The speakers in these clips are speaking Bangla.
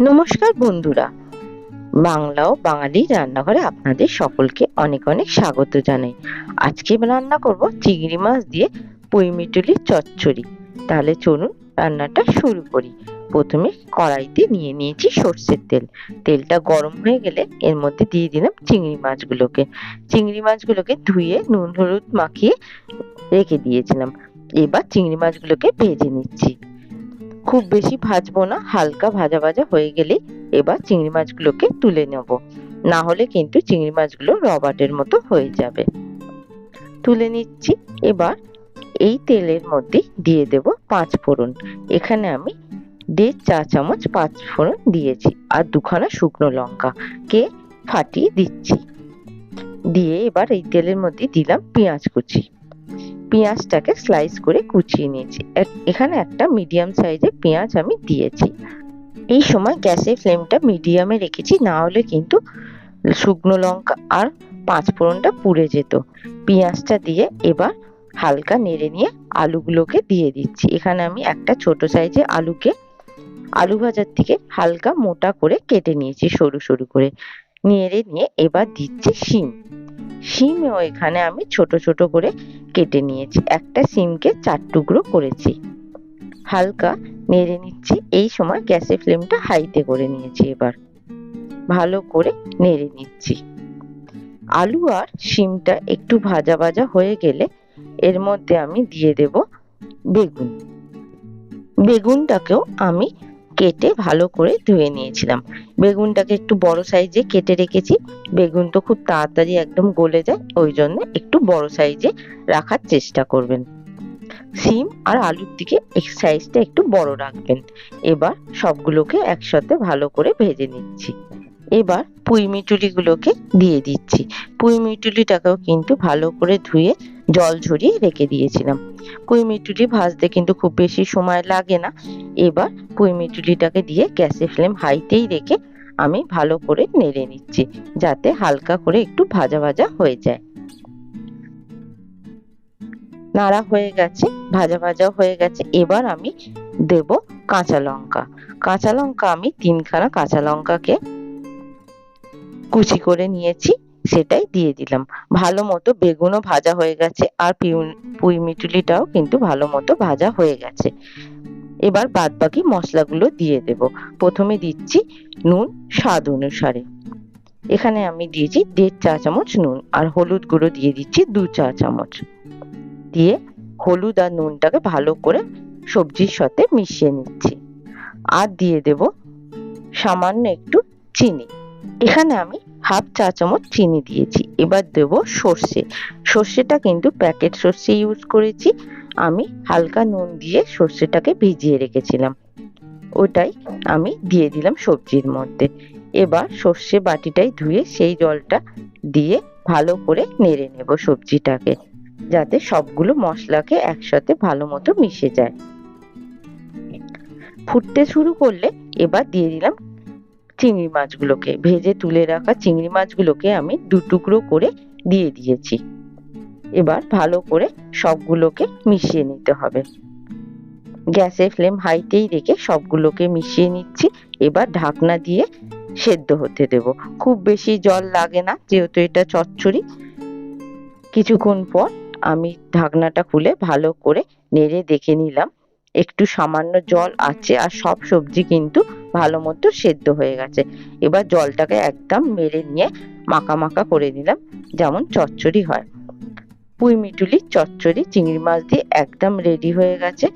নমস্কার বন্ধুরা। বাংলা ও বাঙালি রান্নাঘরে আপনাদের সকলকে অনেক অনেক স্বাগত জানাই। আজকে রান্না করব চিংড়ি মাছ দিয়ে পুঁইমিটুলির চচ্চড়ি। তাহলে চলুন রান্নাটা শুরু করি। প্রথমে কড়াইতে নিয়ে নিয়েছি সর্ষের তেল। তেলটা গরম হয়ে গেলে এর মধ্যে দিয়ে দিলাম চিংড়ি মাছগুলোকে। চিংড়ি মাছগুলোকে ধুয়ে নুন, হলুদ মাখিয়ে রেখে দিয়েছিলাম। এবার চিংড়ি মাছগুলোকে ভেজে নিচ্ছি। খুব বেশি ভাজবো না, হালকা ভাজা ভাজা হয়ে গেলেই এবার চিংড়ি মাছগুলোকে তুলে নেব। না হলে কিন্তু চিংড়ি মাছগুলো রবার্টের মতো হয়ে যাবে। তুলে নিচ্ছি, এবার এই তেলের মধ্যে দিয়ে দেব পাঁচ ফোড়ন। এখানে আমি দেড় চা চামচ পাঁচ ফোড়ন দিয়েছি আর দুখানা শুকনো লঙ্কা কে ফাটিয়ে দিচ্ছি। দিয়ে এবার এই তেলের মধ্যে দিলাম পেঁয়াজ কুচি। পেঁয়াজটাকে স্লাইস করে কুচিয়ে নিয়েছি। এখানে একটা মিডিয়াম সাইজের পেঁয়াজ আমি দিয়েছি। এই সময় গ্যাসের ফ্লেমটা মিডিয়ামে রেখেছি, না হলে কিন্তু শুকনো লঙ্কা আর পাঁচ ফোড়নটা পুড়ে যেত। পেঁয়াজটা দিয়ে এবার হালকা নেড়ে নিয়ে আলুগুলোকে দিয়ে দিচ্ছি। এখানে আমি একটা ছোট সাইজের আলুকে, আলু ভাজার থেকে হালকা মোটা করে কেটে নিয়েছি সরু সরু করে। নেড়ে নিয়ে এবার দিচ্ছি শিম। শিমও এখানে আমি ছোট ছোট করে কেটে নিয়েছি। একটা সিমকে চার টুকরো করেছি। হালকা নেড়ে নিচ্ছি। এই সময় গ্যাসের ফ্লেমটা হাইতে করে নিয়েছি এবার। ভালো করে নেড়ে নিচ্ছি। আলু আর শিমটা একটু ভাজা ভাজা হয়ে গেলে এর মধ্যে আমি দিয়ে দেব বেগুন। বেগুনটাকেও আমি কেটে ভালো করে ধুয়ে নিয়েছিলাম। বেগুনটাকে একটু বড় সাইজে কেটে রেখেছি। বেগুন তো খুব তাড়াতাড়ি একদম গলে যায়, ওই জন্য একটু বড় সাইজে রাখার চেষ্টা করবেন। সিম আর আলুর দিকে সাইজটা একটু বড় রাখবেন। এবার সবগুলোকে একসাথে ভালো করে ভেজে নিচ্ছি। এবার পুঁই মিটুলিগুলোকে দিয়ে দিচ্ছি। পুঁই মিটুলিটাকেও কিন্তু ভালো করে ধুয়ে জল ঝরিয়ে রেখে দিয়েছিলাম। পুঁই মিটুলি ভাজতে কিন্তু খুব বেশি সময় লাগে না। এবার পুঁই মিটুলিটাকে দিয়ে গ্যাসের ফ্লেম হাইতেই রেখে আমি ভালো করে নেড়ে নিচ্ছি, যাতে হালকা করে একটু ভাজা ভাজা হয়ে যায়। নাড়া হয়ে গেছে, ভাজা ভাজা হয়ে গেছে। এবার আমি দেব কাঁচা লঙ্কা। কাঁচা লঙ্কা আমি তিনখানা কাঁচা লঙ্কাকে কুচি করে নিয়েছি। সেটাই দিয়ে দিলাম। ভালো মতো বেগুনও ভাজা হয়ে গেছে আর পুঁই মিটুলিটাও কিন্তু ভালো মতো ভাজা হয়ে গেছে। এবার বাদ বাকি মশলাগুলো দিয়ে দেব। প্রথমে দিচ্ছি নুন স্বাদ অনুসারে। এখানে আমি দিয়েছি দেড় চা চামচ নুন আর হলুদ গুঁড়ো দিয়ে দিচ্ছি দু চা চামচ। দিয়ে হলুদ আর নুনটাকে ভালো করে সবজির সাথে মিশিয়ে নিচ্ছি। আর দিয়ে দেব সামান্য একটু চিনি। এখানে আমি হাফ চা চামচ চিনি দিয়েছি। এবার দেব সর্ষে। সর্ষেটা কিন্তু প্যাকেট সর্ষে ইউজ করেছি। আমি হালকা নুন দিয়ে সর্ষেটাকে ভিজিয়ে রেখেছিলাম। ওটাই আমি দিয়ে দিলাম সবজির মধ্যে। এবার সর্ষে বাটিটাই ধুয়ে সেই জলটা দিয়ে ভালো করে নেড়ে নেব সবজিটাকে, যাতে সবগুলো মশলাকে একসাথে ভালো মতো মিশে যায়। ফুটতে শুরু করলে এবার দিয়ে দিলাম চিংড়ি মাছগুলোকে ভেজে তুলে রাখা চিংড়ি মাছগুলোকে আমি দু টুকরো করে দিয়ে দিয়েছি। এবার ভালো করে সবগুলোকে মিশিয়ে নিতে হবে। গ্যাসের ফ্লেম হাইতেই রেখে সবগুলোকে মিশিয়ে নিচ্ছি। এবার ঢাকনা দিয়ে সেদ্ধ হতে দেব। খুব বেশি জল লাগে না, যেহেতু এটা চচ্চড়ি। কিছুক্ষণ পর আমি ঢাকনাটা খুলে ভালো করে নেড়ে দেখে নিলাম। একটু সামান্য জল আছে আর সব সবজি কিন্তু ভালো মতো সেদ্ধ হয়ে গেছে। এবার জলটাকে একদম মেরে নিয়ে মাখা মাখা করে নিলাম, যেমন চচ্চড়ি হয়। পুঁই মিটুলি চচ্চড়ি, চিংড়ি মাছ দিয়ে একদম রেডি হয়ে গেছে।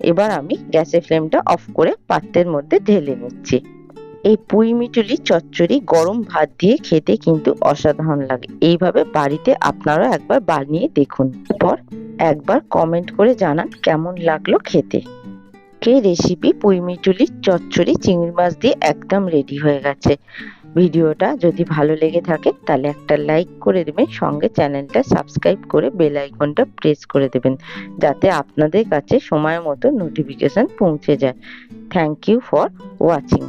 এবার আমি গ্যাসের ফ্লেমটা অফ করে পাত্রের মধ্যে ঢেলে নিচ্ছি। এই পুঁই মিটুলি চচ্চড়ি গরম ভাত দিয়ে খেতে কিন্তু অসাধারণ লাগে। এইভাবে বাড়িতে আপনারা একবার বানিয়ে দেখুন। এরপর একবার কমেন্ট করে জানান কেমন লাগল খেতে। কে রেসিপি পুঁই মিটুলির চচ্চড়ি চিংড়ি মাছ দিয়ে একদম রেডি হয়ে গেছে। ভিডিওটা যদি ভালো লেগে থাকে, তাহলে একটা লাইক করে দেবেন, সঙ্গে চ্যানেলটা সাবস্ক্রাইব করে বেল আইকনটা প্রেস করে দেবেন, যাতে আপনাদের কাছে সময় মতো নোটিফিকেশান পৌঁছে যায়। Thank you for watching